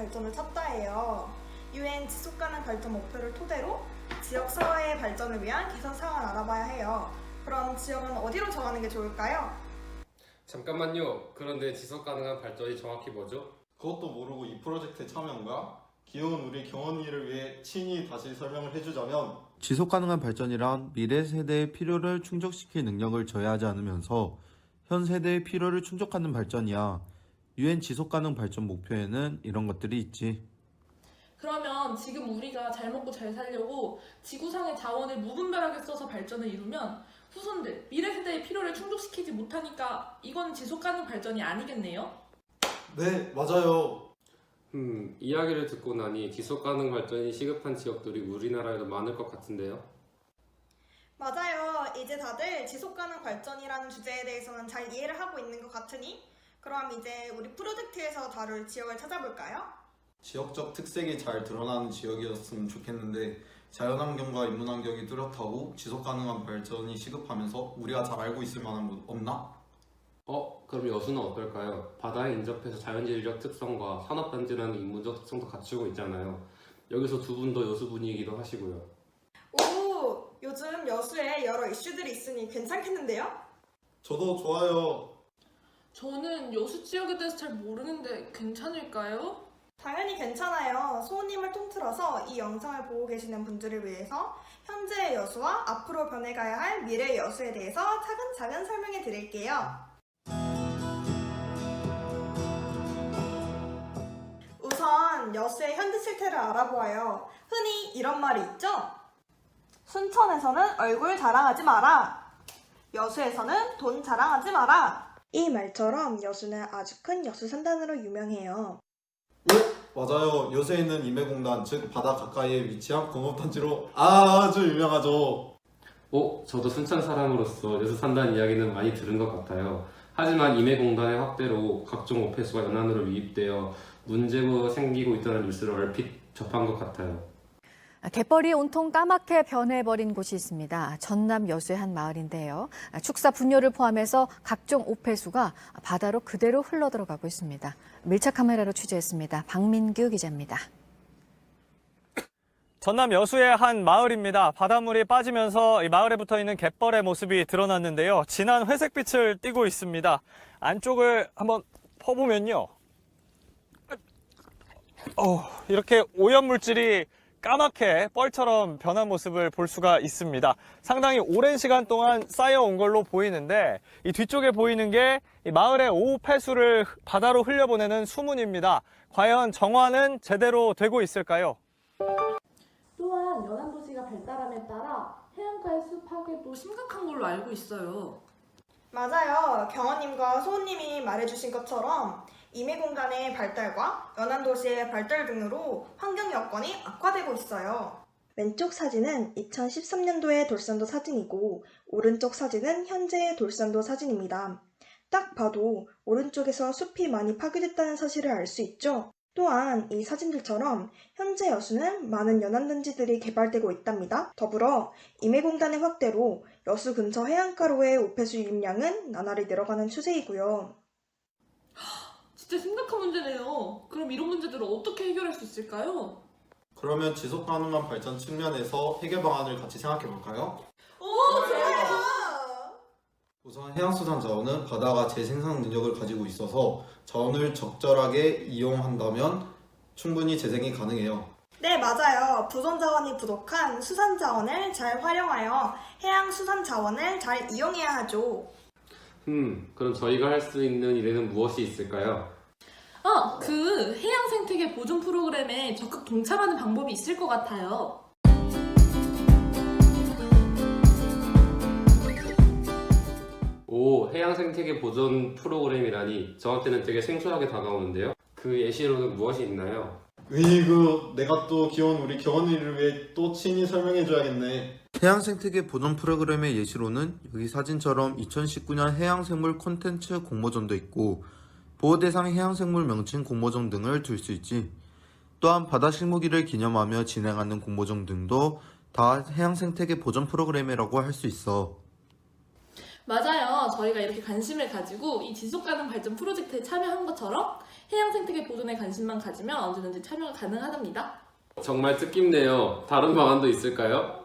발전을 찾다예요. UN 지속 가능 발전 목표를 토대로 지역 사회의 발전을 위한 개선 사항을 알아봐야 해요. 그럼 지역은 어디로 정하는 게 좋을까요? 잠깐만요. 그런데 지속 가능한 발전이 정확히 뭐죠? 그것도 모르고 이 프로젝트에 참여한 거야? 귀여운 우리 경원이를 위해 친히 다시 설명을 해주자면 지속 가능한 발전이란 미래 세대의 필요를 충족시킬 능력을 저해하지 않으면서 현 세대의 필요를 충족하는 발전이야. 유엔 지속 가능 발전 목표에는 이런 것들이 있지. 그러면 지금 우리가 잘 먹고 잘 살려고 지구상의 자원을 무분별하게 써서 발전을 이루면 후손들, 미래 세대의 필요를 충족시키지 못하니까 이건 지속 가능 발전이 아니겠네요? 네 맞아요 음, 이야기를 듣고 나니 지속 가능 발전이 시급한 지역들이 우리나라에도 많을 것 같은데요. 맞아요. 이제 다들 지속가능 발전이라는 주제에 대해서는 잘 이해를 하고 있는 것 같으니 그럼 이제 우리 프로젝트에서 다룰 지역을 찾아볼까요? 지역적 특색이 잘 드러나는 지역이었으면 좋겠는데 자연환경과 인문환경이 뚜렷하고 지속가능한 발전이 시급하면서 우리가 잘 알고 있을 만한 곳 없나? 어, 그럼 여수는 어떨까요? 바다에 인접해서 자연지리적 특성과 산업단지라는 인문적 특성도 갖추고 있잖아요. 여기서 두 분 더 여수 분이기도 하시고요. 오, 요즘 여수에 여러 이슈들이 있으니 괜찮겠는데요? 저도 좋아요 저는 여수 지역에 대해서 잘 모르는데 괜찮을까요? 당연히 괜찮아요. 소우님을 통틀어서 이 영상을 보고 계시는 분들을 위해서 현재의 여수와 앞으로 변해가야 할 미래의 여수에 대해서 차근차근 설명해 드릴게요. 우선 여수의 현재 실태를 알아보아요. 흔히 이런 말이 있죠? 순천에서는 얼굴 자랑하지 마라. 여수에서는 돈 자랑하지 마라. 이 말처럼 여수는 아주 큰 여수 산단으로 유명해요. 오 맞아요 여수에 있는 임해공단 즉 바다 가까이에 위치한 공업단지로 아주 유명하죠 어, 저도 순천 사람으로서 여수 산다는 이야기는 많이 들은 것 같아요. 하지만 임해공단의 확대로 각종 오폐수가 연안으로 유입되어 문제가 생기고 있다는 뉴스를 얼핏 접한 것 같아요. 아, 갯벌이 온통 까맣게 변해버린 곳이 있습니다. 전남 여수의 한 마을인데요. 아, 축사 분뇨를 포함해서 각종 오폐수가 바다로 그대로 흘러들어가고 있습니다. 밀착 카메라로 취재했습니다. 박민규 기자입니다. 전남 여수의 한 마을입니다. 바닷물이 빠지면서 이 마을에 붙어 있는 갯벌의 모습이 드러났는데요. 진한 회색빛을 띠고 있습니다. 안쪽을 한번 퍼보면요. 어, 이렇게 오염 물질이 까맣게 뻘처럼 변한 모습을 볼 수가 있습니다. 상당히 오랜 시간 동안 쌓여온 걸로 보이는데 이 뒤쪽에 보이는 게이 마을의 오후 폐수를 바다로 흘려보내는 수문입니다. 과연 정화는 제대로 되고 있을까요? 또한 연안도시가 발달함에 따라 해안가의 숲 파괴도 심각한 걸로 알고 있어요. 맞아요. 경원님과 소은님이 말해주신 것처럼 임해 공간의 발달과 연안 도시의 발달 등으로 환경 여건이 악화되고 있어요. 왼쪽 사진은 2013년도의 돌산도 사진이고 오른쪽 사진은 현재의 돌산도 사진입니다. 딱 봐도 오른쪽에서 숲이 많이 파괴됐다는 사실을 알 수 있죠. 또한 이 사진들처럼 현재 여수는 많은 연안단지들이 개발되고 있답니다. 더불어 임해공단의 확대로 여수 근처 해안가로의 오폐수 유입량은 나날이 늘어가는 추세이고요. 진짜 심각한 문제네요. 그럼 이런 문제들을 어떻게 해결할 수 있을까요? 그러면 지속 가능한 발전 측면에서 해결 방안을 같이 생각해 볼까요? 오, 좋아요! 우선 해양수산 자원은 바다가 재생산 능력을 가지고 있어서 자원을 적절하게 이용한다면 충분히 재생이 가능해요. 네, 맞아요. 부존 자원이 부족한 수산 자원을 잘 활용하여 해양 수산 자원을 잘 이용해야 하죠. 음, 그럼 저희가 할 수 있는 일에는 무엇이 있을까요? 아, 그 해양 생태계 보존 프로그램에 적극 동참하는 방법이 있을 것 같아요. 오, 해양 생태계 보존 프로그램이라니 저한테는 되게 생소하게 다가오는데요. 그 예시로는 무엇이 있나요? 으이구 내가 또 귀여운 우리 경원이를 위해 또 친히 설명해 줘야겠네. 해양 생태계 보존 프로그램의 예시로는 여기 사진처럼 2019년 해양 생물 콘텐츠 공모전도 있고 보호 대상 해양생물 명칭 공모전 등을 둘 수 있지. 또한 바다 식무기를 기념하며 진행하는 공모전 등도 다 해양 생태계 보존 프로그램이라고 할 수 있어. 맞아요. 저희가 이렇게 관심을 가지고 이 지속 가능 발전 프로젝트에 참여한 것처럼 해양 생태계 보존에 관심만 가지면 언제든지 참여가 가능하답니다. 정말 뜻깊네요. 다른 방안도 있을까요?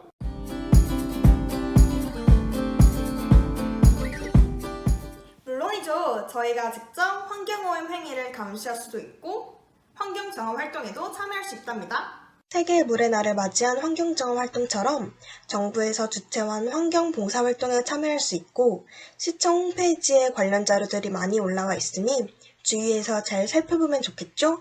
저희가 직접 환경오염 행위를 감시할 수도 있고 환경정화 활동에도 참여할 수 있답니다. 세계 물의 날을 맞이한 환경정화 활동처럼 정부에서 주최한 환경봉사활동에 참여할 수 있고 시청 홈페이지에 관련 자료들이 많이 올라와 있으니 주위에서 잘 살펴보면 좋겠죠?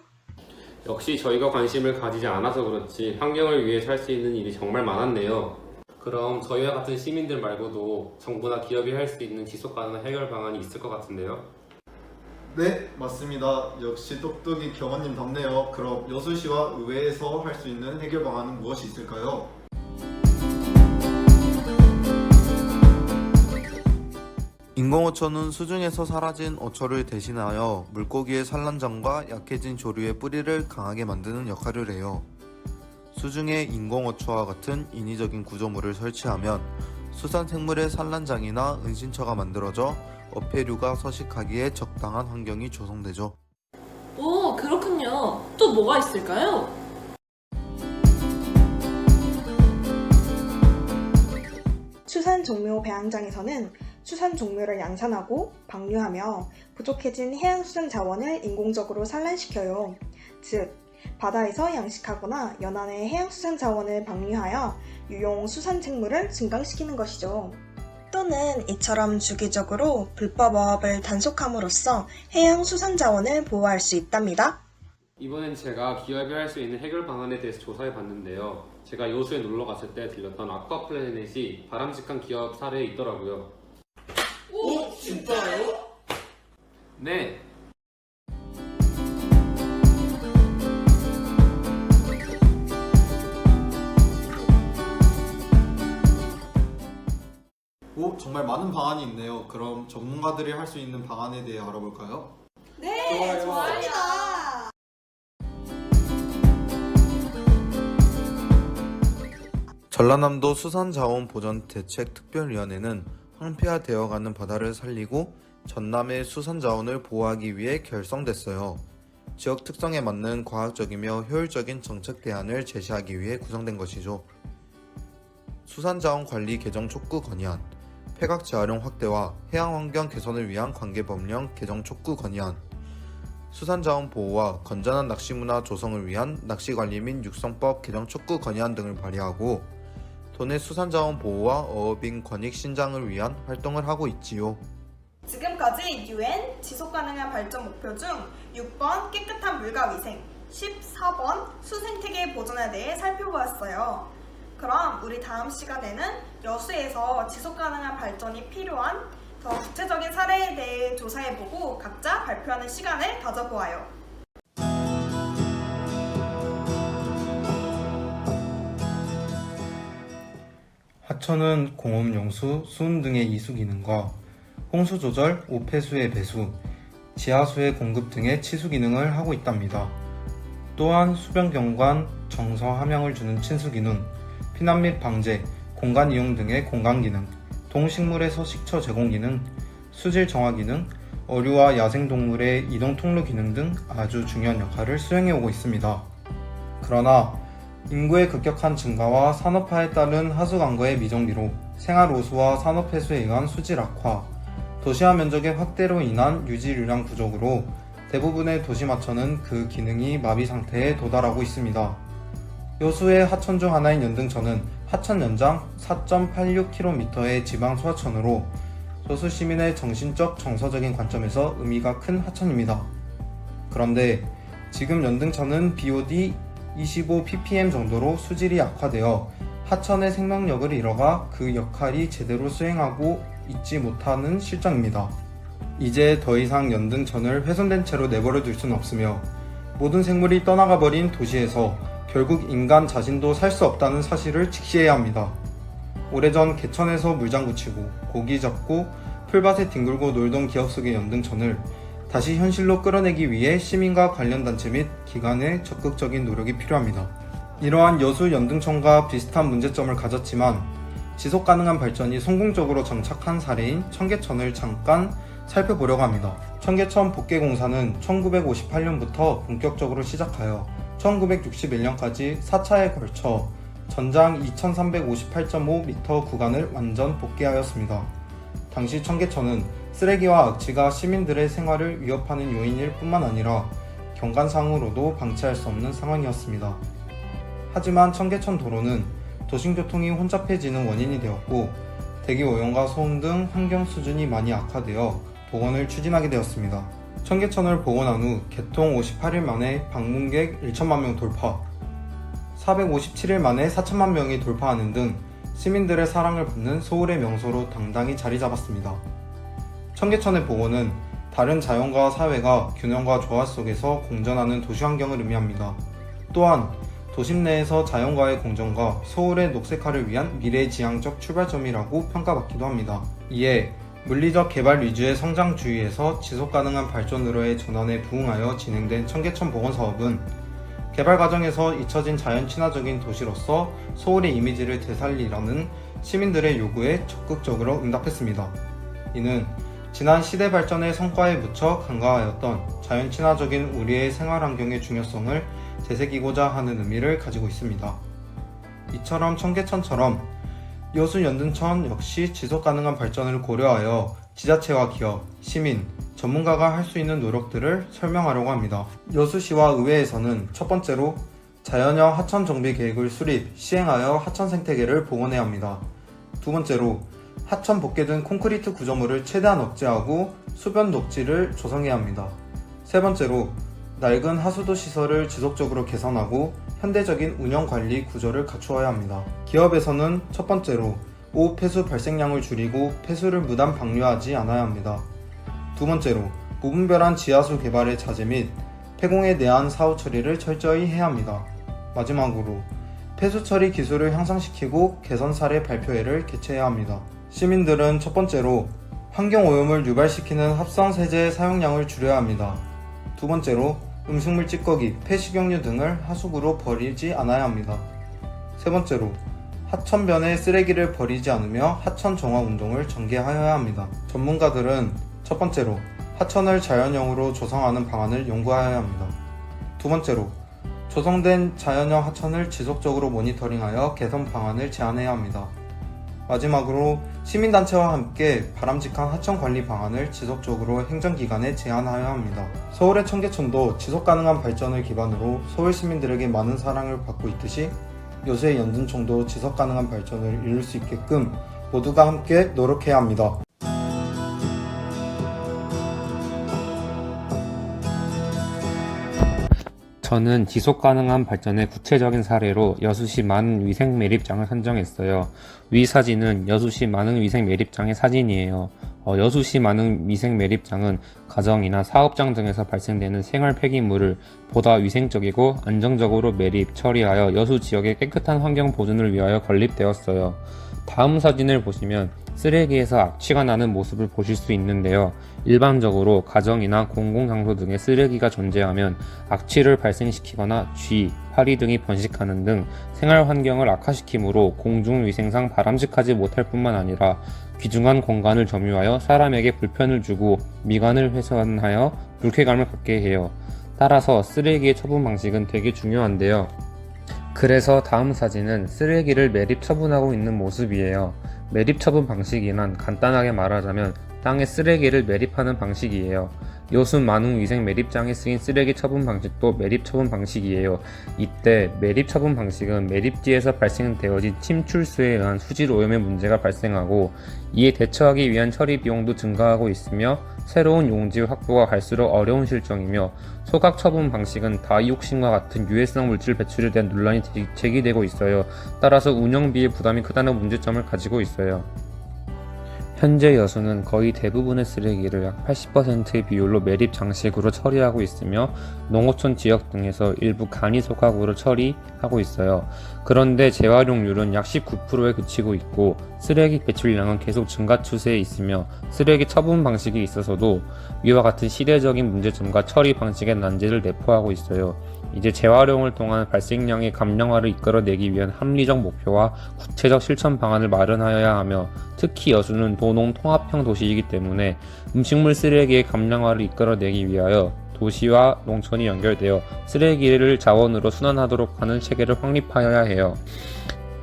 역시 저희가 관심을 가지지 않아서 그렇지 환경을 위해 할수 있는 일이 정말 많았네요. 그럼 저희와 같은 시민들 말고도 정부나 기업이 할 수 있는 지속 가능한 해결 방안이 있을 것 같은데요. 네, 맞습니다. 역시 똑똑이 경원님 답네요. 그럼 여수시와 의회에서 할 수 있는 해결 방안은 무엇이 있을까요? 인공어초는 수중에서 사라진 어초를 대신하여 물고기의 산란장과 약해진 조류의 뿌리를 강하게 만드는 역할을 해요. 수중에 인공어초와 같은 인위적인 구조물을 설치하면 수산생물의 산란장이나 은신처가 만들어져 어패류가 서식하기에 적당한 환경이 조성되죠. 오, 그렇군요. 또 뭐가 있을까요? 수산 종묘 배양장에서는 수산 종묘를 양산하고 방류하며 부족해진 해양 수산 자원을 인공적으로 산란시켜요. 즉, 바다에서 양식하거나 연안의 해양 수산 자원을 방류하여 유용 수산 생물을 증강시키는 것이죠. 또는 이처럼 주기적으로 불법 어업을 단속함으로써 해양 수산 자원을 보호할 수 있답니다. 이번엔 제가 기업이 할 수 있는 해결 방안에 대해서 조사해 봤는데요. 제가 여수에 놀러 갔을 때 들렸던 아쿠아플래닛이 바람직한 기업 사례에 있더라고요. 오, 진짜요? 네, 오, 정말 많은 방안이 있네요. 그럼 전문가들이 할 수 있는 방안에 대해 알아볼까요? 네, 좋습니다. 전라남도 수산자원보전대책특별위원회는 황폐화되어가는 바다를 살리고 전남의 수산자원을 보호하기 위해 결성됐어요. 지역 특성에 맞는 과학적이며 효율적인 정책 대안을 제시하기 위해 구성된 것이죠. 수산자원 관리 개정 촉구 건의안, 폐각 재활용 확대와 해양환경 개선을 위한 관계법령 개정 촉구 건의안, 수산자원 보호와 건전한 낚시문화 조성을 위한 낚시관리 및 육성법 개정 촉구 건의안 등을 발의하고 도내 수산자원 보호와 어업인 권익 신장을 위한 활동을 하고 있지요. 지금까지 UN 지속가능한 발전 목표 중 6번 깨끗한 물과 위생, 14번 수생태계 보존에 대해 살펴보았어요. 그럼 우리 다음 시간에는 여수에서 지속 가능한 발전이 필요한 더 구체적인 사례에 대해 조사해보고 각자 발표하는 시간을 가져보아요. 하천은 공업 용수, 수은 등의 이수 기능과 홍수 조절, 오폐수의 배수, 지하수의 공급 등의 치수 기능을 하고 있답니다. 또한 수변 경관, 정서 함양을 주는 친수 기능, 피난 및 방제, 공간 이용 등의 공간 기능, 동식물의 서식처 제공 기능, 수질 정화 기능, 어류와 야생 동물의 이동 통로 기능 등 아주 중요한 역할을 수행해 오고 있습니다. 그러나 인구의 급격한 증가와 산업화에 따른 하수 관거의 미정비로 생활 오수와 산업 폐수에 의한 수질 악화, 도시화 면적의 확대로 인한 유지류량 부족으로 대부분의 도시마천은 그 기능이 마비 상태에 도달하고 있습니다. 여수의 하천 중 하나인 연등천은 하천 연장 4.86km의 지방 소하천으로 여수 시민의 정신적 정서적인 관점에서 의미가 큰 하천입니다. 그런데 지금 연등천은 BOD 25ppm 정도로 수질이 악화되어 하천의 생명력을 잃어가 그 역할이 제대로 수행하고 있지 못하는 실정입니다. 이제 더 이상 연등천을 훼손된 채로 내버려 둘 수는 없으며 모든 생물이 떠나가 버린 도시에서 결국 인간 자신도 살 수 없다는 사실을 직시해야 합니다. 오래전 개천에서 물장구 치고 고기 잡고 풀밭에 뒹굴고 놀던 기억 속의 연등천을 다시 현실로 끌어내기 위해 시민과 관련 단체 및 기관의 적극적인 노력이 필요합니다. 이러한 여수 연등천과 비슷한 문제점을 가졌지만 지속 가능한 발전이 성공적으로 정착한 사례인 청계천을 잠깐 살펴보려고 합니다. 청계천 복개공사는 1958년부터 본격적으로 시작하여 1961년까지 4차에 걸쳐 전장 2358.5m 구간을 완전 복개하였습니다. 당시 청계천은 쓰레기와 악취가 시민들의 생활을 위협하는 요인일 뿐만 아니라 경관상으로도 방치할 수 없는 상황이었습니다. 하지만 청계천 도로는 도심교통이 혼잡해지는 원인이 되었고 대기 오염과 소음 등 환경 수준이 많이 악화되어 복원을 추진하게 되었습니다. 청계천을 복원한 후 개통 58일 만에 방문객 1천만 명 돌파, 457일 만에 4천만 명이 돌파하는 등 시민들의 사랑을 받는 서울의 명소로 당당히 자리 잡았습니다. 청계천의 복원은 다른 자연과 사회가 균형과 조화 속에서 공존하는 도시 환경을 의미합니다. 또한 도심 내에서 자연과의 공존과 서울의 녹색화를 위한 미래지향적 출발점이라고 평가받기도 합니다. 이에 물리적 개발 위주의 성장주의에서 지속가능한 발전으로의 전환에 부응하여 진행된 청계천 복원 사업은 개발 과정에서 잊혀진 자연 친화적인 도시로서 서울의 이미지를 되살리라는 시민들의 요구에 적극적으로 응답했습니다. 이는 지난 시대 발전의 성과에 묻혀 간과하였던 자연 친화적인 우리의 생활 환경의 중요성을 되새기고자 하는 의미를 가지고 있습니다. 이처럼 청계천처럼 여수 연등천 역시 지속 가능한 발전을 고려하여 지자체와 기업, 시민, 전문가가 할 수 있는 노력들을 설명하려고 합니다. 여수시와 의회에서는 첫 번째로 자연형 하천 정비 계획을 수립, 시행하여 하천 생태계를 복원해야 합니다. 두 번째로 하천 복개된 콘크리트 구조물을 최대한 억제하고 수변 녹지를 조성해야 합니다. 세 번째로 낡은 하수도 시설을 지속적으로 개선하고 현대적인 운영 관리 구조를 갖추어야 합니다. 기업에서는 첫 번째로 오후 폐수 발생량을 줄이고 폐수를 무단 방류하지 않아야 합니다. 두 번째로 무분별한 지하수 개발의 자제 및 폐공에 대한 사후 처리를 철저히 해야 합니다. 마지막으로 폐수 처리 기술을 향상시키고 개선 사례 발표회를 개최해야 합니다. 시민들은 첫 번째로 환경 오염을 유발시키는 합성 세제의 사용량을 줄여야 합니다. 두 번째로 음식물 찌꺼기, 폐식용유 등을 하수구로 버리지 않아야 합니다. 세 번째로 하천변에 쓰레기를 버리지 않으며 하천 정화 운동을 전개하여야 합니다. 전문가들은 첫 번째로 하천을 자연형으로 조성하는 방안을 연구하여야 합니다. 두 번째로 조성된 자연형 하천을 지속적으로 모니터링하여 개선 방안을 제안해야 합니다. 마지막으로 시민단체와 함께 바람직한 하천 관리 방안을 지속적으로 행정기관에 제안하여야 합니다. 서울의 청계천도 지속가능한 발전을 기반으로 서울 시민들에게 많은 사랑을 받고 있듯이 여수의 연등청도 지속가능한 발전을 이룰 수 있게끔 모두가 함께 노력해야 합니다. 저는 지속 가능한 발전의 구체적인 사례로 여수시 많은 위생 매립장을 선정했어요. 위 사진은 여수시 많은 위생 매립장의 사진이에요. 어, 여수시 많은 위생 매립장은 가정이나 사업장 등에서 발생되는 생활 폐기물을 보다 위생적이고 안정적으로 매립, 처리하여 여수 지역의 깨끗한 환경 보존을 위하여 건립되었어요. 다음 사진을 보시면 쓰레기에서 악취가 나는 모습을 보실 수 있는데요. 일반적으로 가정이나 공공장소 등에 쓰레기가 존재하면 악취를 발생시키거나 쥐, 파리 등이 번식하는 등 생활 환경을 악화시키므로 공중위생상 바람직하지 못할 뿐만 아니라 귀중한 공간을 점유하여 사람에게 불편을 주고 미관을 훼손하여 불쾌감을 갖게 해요. 따라서 쓰레기의 처분 방식은 되게 중요한데요. 그래서 다음 사진은 쓰레기를 매립 처분하고 있는 모습이에요. 매립 처분 방식이란 간단하게 말하자면 땅에 쓰레기를 매립하는 방식이에요. 여수 많은 위생 매립장에 쓰인 쓰레기 처분 방식도 매립 처분 방식이에요. 이때 매립 처분 방식은 매립지에서 발생되어진 침출수에 의한 수질 오염의 문제가 발생하고 이에 대처하기 위한 처리 비용도 증가하고 있으며 새로운 용지 확보가 갈수록 어려운 실정이며 소각 처분 방식은 다이옥신과 같은 유해성 물질 배출에 대한 논란이 제- 제기되고 있어요. 따라서 운영비의 부담이 크다는 문제점을 가지고 있어요. 현재 여수는 거의 대부분의 쓰레기를 약 80%의 비율로 매립 장식으로 처리하고 있으며 농어촌 지역 등에서 일부 간이 소각으로 처리하고 있어요. 그런데 재활용률은 약 19%에 그치고 있고 쓰레기 배출량은 계속 증가 추세에 있으며 쓰레기 처분 방식에 있어서도 위와 같은 시대적인 문제점과 처리 방식의 난제를 내포하고 있어요. 이제 재활용을 통한 발생량의 감량화를 이끌어내기 위한 합리적 목표와 구체적 실천 방안을 마련하여야 하며 특히 여수는 도농 통합형 도시이기 때문에 음식물 쓰레기의 감량화를 이끌어내기 위하여 도시와 농촌이 연결되어 쓰레기를 자원으로 순환하도록 하는 체계를 확립하여야 해요.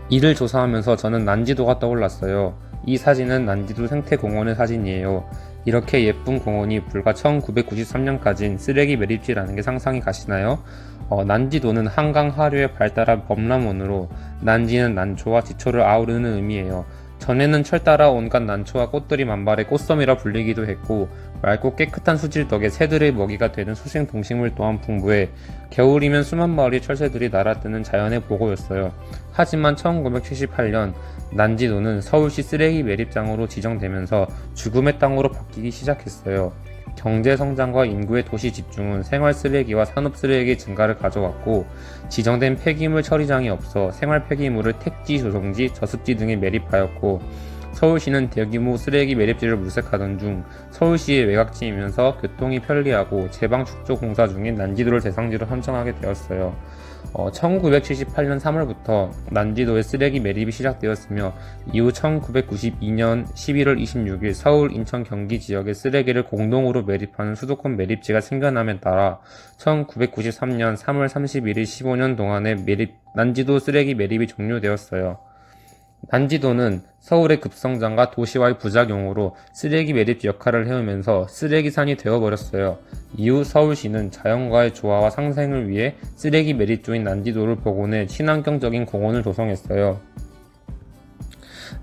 이를 조사하면서 저는 난지도가 떠올랐어요. 이 사진은 난지도 생태공원의 사진이에요. 이렇게 예쁜 공원이 불과 1993년까지는 쓰레기 매립지라는 게 상상이 가시나요? 어, 난지도는 한강 하류에 발달한 범람원으로 난지는 난초와 지초를 아우르는 의미예요. 전에는 철 따라 온갖 난초와 꽃들이 만발해 꽃섬이라 불리기도 했고 맑고 깨끗한 수질 덕에 새들의 먹이가 되는 수생 동식물 또한 풍부해 겨울이면 수만 마리의 철새들이 날아드는 자연의 보고였어요. 하지만 1978년 난지도는 서울시 쓰레기 매립장으로 지정되면서 죽음의 땅으로 바뀌기 시작했어요. 경제 성장과 인구의 도시 집중은 생활 쓰레기와 산업 쓰레기 증가를 가져왔고 지정된 폐기물 처리장이 없어 생활 폐기물을 택지, 조성지, 저습지 등에 매립하였고 서울시는 대규모 쓰레기 매립지를 물색하던 중 서울시의 외곽지이면서 교통이 편리하고 제방 축조 공사 중인 난지도를 대상지로 선정하게 되었어요. 어, 1978년 3월부터 난지도의 쓰레기 매립이 시작되었으며 이후 1992년 11월 26일 서울, 인천, 경기 지역의 쓰레기를 공동으로 매립하는 수도권 매립지가 생겨남에 따라 1993년 3월 31일 15년 동안의 매립, 난지도 쓰레기 매립이 종료되었어요. 난지도는 서울의 급성장과 도시와의 부작용으로 쓰레기 매립지 역할을 해오면서 쓰레기산이 되어버렸어요. 이후 서울시는 자연과의 조화와 상생을 위해 쓰레기 매립지인 난지도를 복원해 친환경적인 공원을 조성했어요.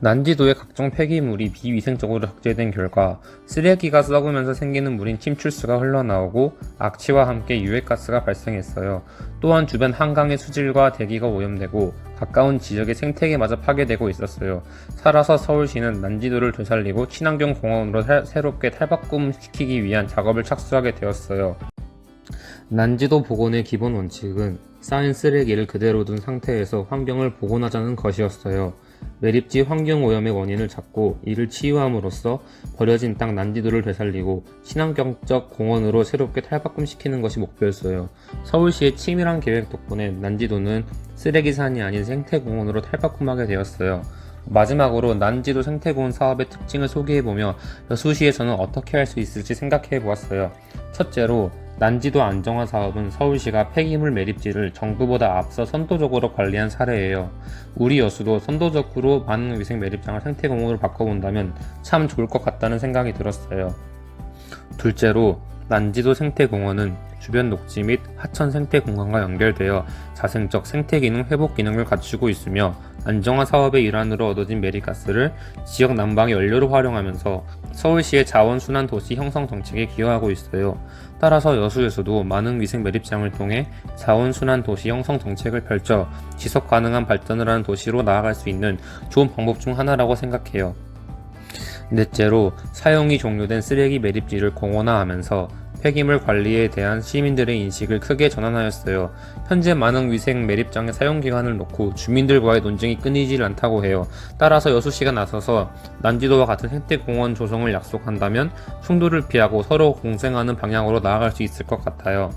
난지도의 각종 폐기물이 비위생적으로 적재된 결과 쓰레기가 썩으면서 생기는 물인 침출수가 흘러나오고 악취와 함께 유해가스가 발생했어요. 또한 주변 한강의 수질과 대기가 오염되고 가까운 지역의 생태계마저 파괴되고 있었어요. 따라서 서울시는 난지도를 되살리고 친환경 공원으로 새- 새롭게 탈바꿈시키기 위한 작업을 착수하게 되었어요. 난지도 복원의 기본 원칙은 쌓인 쓰레기를 그대로 둔 상태에서 환경을 복원하자는 것이었어요. 매립지 환경 오염의 원인을 찾고 이를 치유함으로써 버려진 땅 난지도를 되살리고 친환경적 공원으로 새롭게 탈바꿈시키는 것이 목표였어요. 서울시의 치밀한 계획 덕분에 난지도는 쓰레기산이 아닌 생태공원으로 탈바꿈하게 되었어요. 마지막으로 난지도 생태공원 사업의 특징을 소개해보며 여수시에서는 어떻게 할 수 있을지 생각해보았어요. 첫째로 난지도 안정화 사업은 서울시가 폐기물 매립지를 정부보다 앞서 선도적으로 관리한 사례예요. 우리 여수도 선도적으로 많은 위생 매립장을 생태공원으로 바꿔본다면 참 좋을 것 같다는 생각이 들었어요. 둘째로 난지도 생태공원은 주변 녹지 및 하천 생태 공간과 연결되어 자생적 생태 기능 회복 기능을 갖추고 있으며 안정화 사업의 일환으로 얻어진 메리가스를 지역 난방의 연료로 활용하면서 서울시의 자원순환 도시 형성 정책에 기여하고 있어요. 따라서 여수에서도 많은 위생 매립장을 통해 자원순환 도시 형성 정책을 펼쳐 지속 가능한 발전을 하는 도시로 나아갈 수 있는 좋은 방법 중 하나라고 생각해요. 넷째로 사용이 종료된 쓰레기 매립지를 공원화하면서 폐기물 관리에 대한 시민들의 인식을 크게 전환하였어요. 현재 많은 위생 매립장의 사용 기간을 놓고 주민들과의 논쟁이 끊이질 않다고 해요. 따라서 여수시가 나서서 난지도와 같은 생태공원 조성을 약속한다면 충돌을 피하고 서로 공생하는 방향으로 나아갈 수 있을 것 같아요.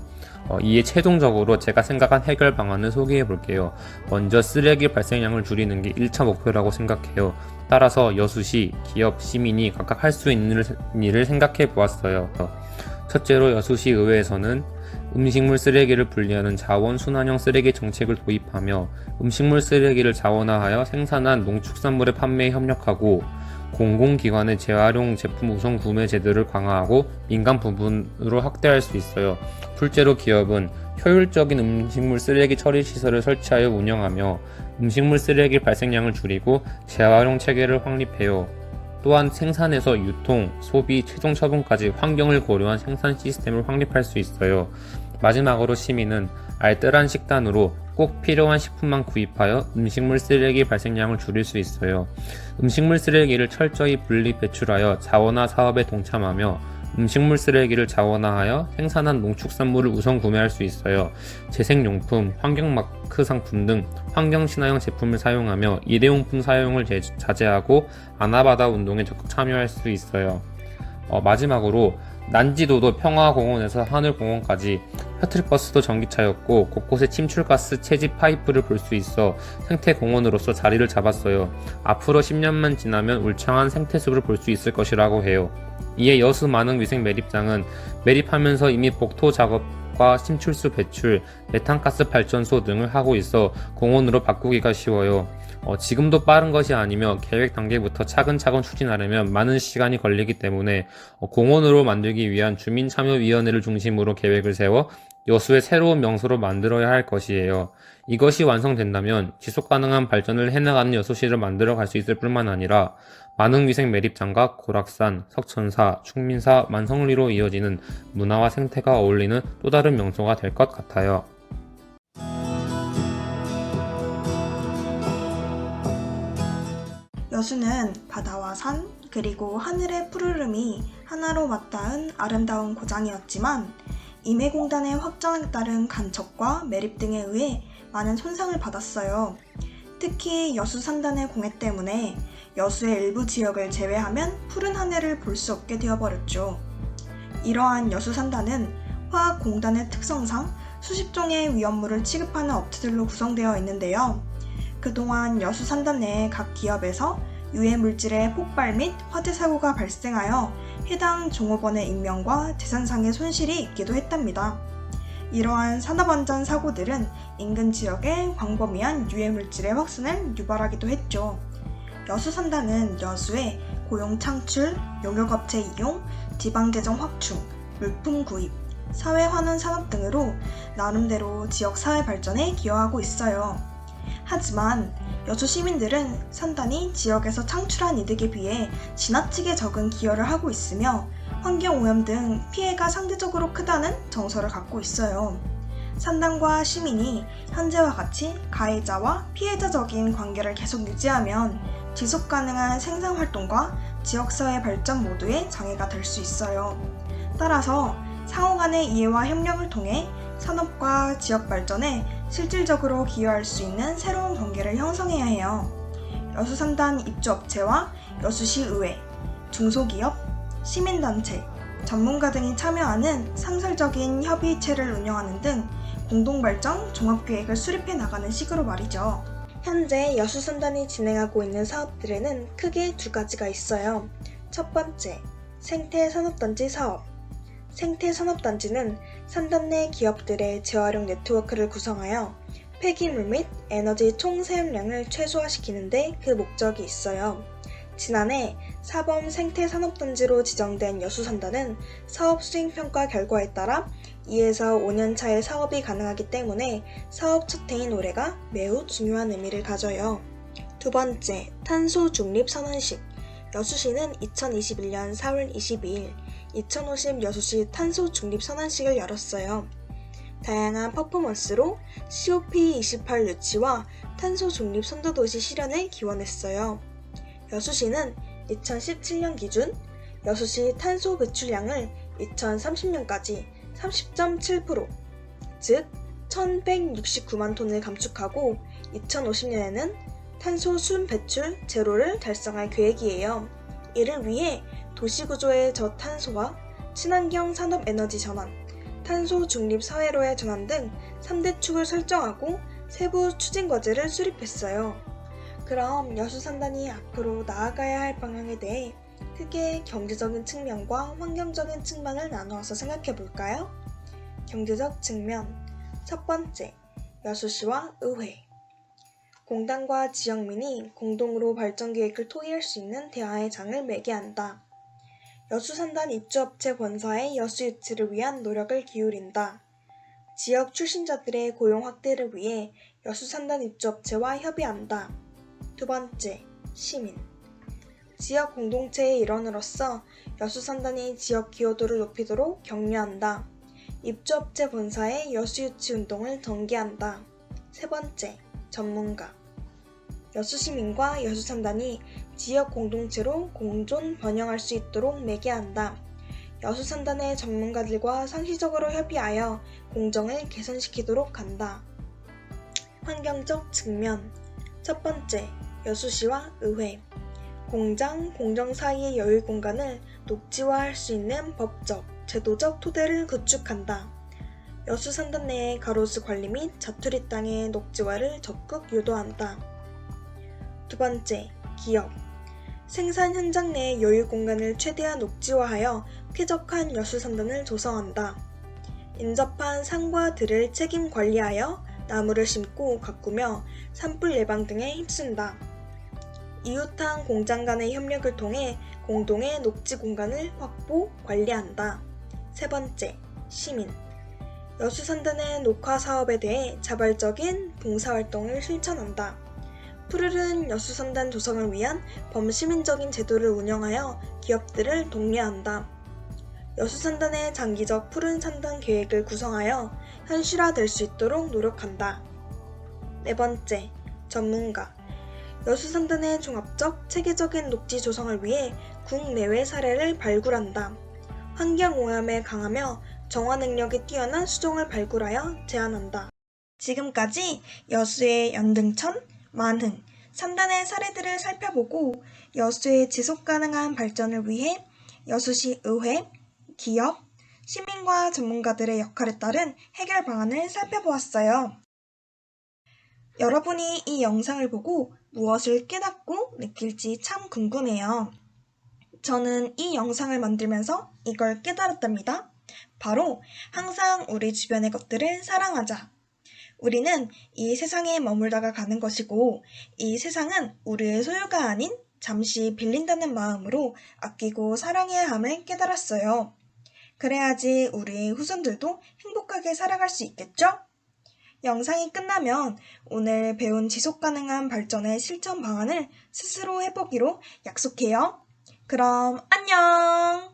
어, 이에 최종적으로 제가 생각한 해결 방안을 소개해 볼게요. 먼저 쓰레기 발생량을 줄이는 게 1차 목표라고 생각해요. 따라서 여수시, 기업, 시민이 각각 할 수 있는 일을 생각해 보았어요. 첫째로 여수시 의회에서는 음식물 쓰레기를 분리하는 자원 순환형 쓰레기 정책을 도입하며 음식물 쓰레기를 자원화하여 생산한 농축산물의 판매에 협력하고 공공기관의 재활용 제품 우선 구매 제도를 강화하고 민간 부분으로 확대할 수 있어요. 둘째로 기업은 효율적인 음식물 쓰레기 처리 시설을 설치하여 운영하며 음식물 쓰레기 발생량을 줄이고 재활용 체계를 확립해요. 또한 생산에서 유통, 소비, 최종 처분까지 환경을 고려한 생산 시스템을 확립할 수 있어요. 마지막으로 시민은 알뜰한 식단으로 꼭 필요한 식품만 구입하여 음식물 쓰레기 발생량을 줄일 수 있어요. 음식물 쓰레기를 철저히 분리 배출하여 자원화 사업에 동참하며 음식물 쓰레기를 자원화하여 생산한 농축산물을 우선 구매할 수 있어요. 재생용품, 환경마크 상품 등 환경친화형 제품을 사용하며 일회용품 사용을 제- 자제하고 아나바다 운동에 적극 참여할 수 있어요. 어, 마지막으로 난지도도 평화공원에서 하늘공원까지 셔틀버스도 전기차였고 곳곳에 침출가스 채집 파이프를 볼 수 있어 생태공원으로서 자리를 잡았어요. 앞으로 10년만 지나면 울창한 생태숲을 볼 수 있을 것이라고 해요. 이에 여수 만흥 위생 매립장은 매립하면서 이미 복토 작업 과 침출수 배출, 메탄가스 발전소 등을 하고 있어 공원으로 바꾸기가 쉬워요. 어, 지금도 빠른 것이 아니며 계획 단계부터 차근차근 추진하려면 많은 시간이 걸리기 때문에 어, 공원으로 만들기 위한 주민참여위원회를 중심으로 계획을 세워 여수의 새로운 명소로 만들어야 할 것이에요. 이것이 완성된다면 지속 가능한 발전을 해나가는 여수시를 만들어 갈 수 있을 뿐만 아니라 만흥 위생 매립장과 고락산, 석천사, 충민사, 만성리로 이어지는 문화와 생태가 어울리는 또 다른 명소가 될 것 같아요. 여수는 바다와 산, 그리고 하늘의 푸르름이 하나로 맞닿은 아름다운 고장이었지만 임해공단의 확장에 따른 간척과 매립 등에 의해 많은 손상을 받았어요. 특히 여수 산단의 공해 때문에 여수의 일부 지역을 제외하면 푸른 하늘을 볼 수 없게 되어버렸죠. 이러한 여수 산단은 화학공단의 특성상 수십 종의 위험물을 취급하는 업체들로 구성되어 있는데요. 그동안 여수 산단 내각 기업에서 유해 물질의 폭발 및 화재 사고가 발생하여 해당 종업원의 인명과 재산상의 손실이 있기도 했답니다. 이러한 산업안전 사고들은 인근 지역에 광범위한 유해 물질의 확산을 유발하기도 했죠. 여수 산단은 여수에 고용 창출, 용역업체 이용, 지방 재정 확충, 물품 구입, 사회 환원 산업 등으로 나름대로 지역 사회 발전에 기여하고 있어요. 하지만 여수 시민들은 산단이 지역에서 창출한 이득에 비해 지나치게 적은 기여를 하고 있으며 환경오염 등 피해가 상대적으로 크다는 정서를 갖고 있어요. 산단과 시민이 현재와 같이 가해자와 피해자적인 관계를 계속 유지하면 지속 가능한 생산 활동과 지역사회 발전 모두에 장애가 될 수 있어요. 따라서 상호 간의 이해와 협력을 통해 산업과 지역 발전에 실질적으로 기여할 수 있는 새로운 관계를 형성해야 해요. 여수산단 입주업체와 여수시의회, 중소기업, 시민단체, 전문가 등이 참여하는 상설적인 협의체를 운영하는 등 공동발전 종합계획을 수립해 나가는 식으로 말이죠. 현재 여수산단이 진행하고 있는 사업들에는 크게 두 가지가 있어요. 첫 번째, 생태 산업단지 사업. 생태산업단지는 산단 내 기업들의 재활용 네트워크를 구성하여 폐기물 및 에너지 총 사용량을 최소화시키는데 그 목적이 있어요. 지난해 사범 생태산업단지로 지정된 여수산단은 사업 수행평가 결과에 따라 2에서 5년 차의 사업이 가능하기 때문에 사업 첫 해인 올해가 매우 중요한 의미를 가져요. 두 번째, 탄소 중립 선언식. 여수시는 2021년 4월 22일 2050 여수시 탄소 중립 선언식을 열었어요. 다양한 퍼포먼스로 COP28 유치와 탄소 중립 선도도시 실현을 기원했어요. 여수시는 2017년 기준 여수시 탄소 배출량을 2030년까지 30.7%, 즉 1169만 톤을 감축하고 2050년에는 탄소 순 배출 제로를 달성할 계획이에요. 이를 위해 도시구조의 저탄소화, 친환경 산업 에너지 전환, 탄소 중립 사회로의 전환 등 3대 축을 설정하고 세부 추진 과제를 수립했어요. 그럼 여수 산단이 앞으로 나아가야 할 방향에 대해 크게 경제적인 측면과 환경적인 측면을 나누어서 생각해 볼까요? 경제적 측면. 첫 번째, 여수시와 의회. 공단과 지역민이 공동으로 발전 계획을 토의할 수 있는 대화의 장을 매게 한다. 여수산단 입주업체 본사의 여수 유치를 위한 노력을 기울인다. 지역 출신자들의 고용 확대를 위해 여수산단 입주업체와 협의한다. 두 번째, 시민. 지역 공동체의 일원으로서 여수산단이 지역 기여도를 높이도록 격려한다. 입주업체 본사의 여수유치 운동을 전개한다. 세 번째, 전문가. 여수시민과 여수산단이 지역 공동체로 공존 번영할 수 있도록 매개한다. 여수산단의 전문가들과 상시적으로 협의하여 공정을 개선시키도록 한다. 환경적 측면. 첫 번째, 여수시와 의회. 공장, 공정 사이의 여유 공간을 녹지화할 수 있는 법적, 제도적 토대를 구축한다. 여수산단 내의 가로수 관리 및 자투리 땅의 녹지화를 적극 유도한다. 두 번째, 기업. 생산 현장 내 여유 공간을 최대한 녹지화하여 쾌적한 여수산단을 조성한다. 인접한 산과 들을 책임 관리하여 나무를 심고 가꾸며 산불 예방 등에 힘쓴다. 이웃항 공장 간의 협력을 통해 공동의 녹지 공간을 확보, 관리한다. 세 번째, 시민. 여수산단의 녹화 사업에 대해 자발적인 봉사활동을 실천한다. 푸르른 여수산단 조성을 위한 범시민적인 제도를 운영하여 기업들을 독려한다. 여수산단의 장기적 푸른 산단 계획을 구성하여 현실화될 수 있도록 노력한다. 네 번째, 전문가. 여수산단의 종합적 체계적인 녹지 조성을 위해 국내외 사례를 발굴한다. 환경오염에 강하며 정화 능력이 뛰어난 수종을 발굴하여 제안한다. 지금까지 여수의 연등천, 만흥, 산단의 사례들을 살펴보고 여수의 지속 가능한 발전을 위해 여수시 의회, 기업, 시민과 전문가들의 역할에 따른 해결 방안을 살펴보았어요. 여러분이 이 영상을 보고 무엇을 깨닫고 느낄지 참 궁금해요. 저는 이 영상을 만들면서 이걸 깨달았답니다. 바로 항상 우리 주변의 것들을 사랑하자. 우리는 이 세상에 머물다가 가는 것이고 이 세상은 우리의 소유가 아닌 잠시 빌린다는 마음으로 아끼고 사랑해야 함을 깨달았어요. 그래야지 우리 후손들도 행복하게 살아갈 수 있겠죠? 영상이 끝나면 오늘 배운 지속 가능한 발전의 실천 방안을 스스로 해보기로 약속해요. 그럼 안녕!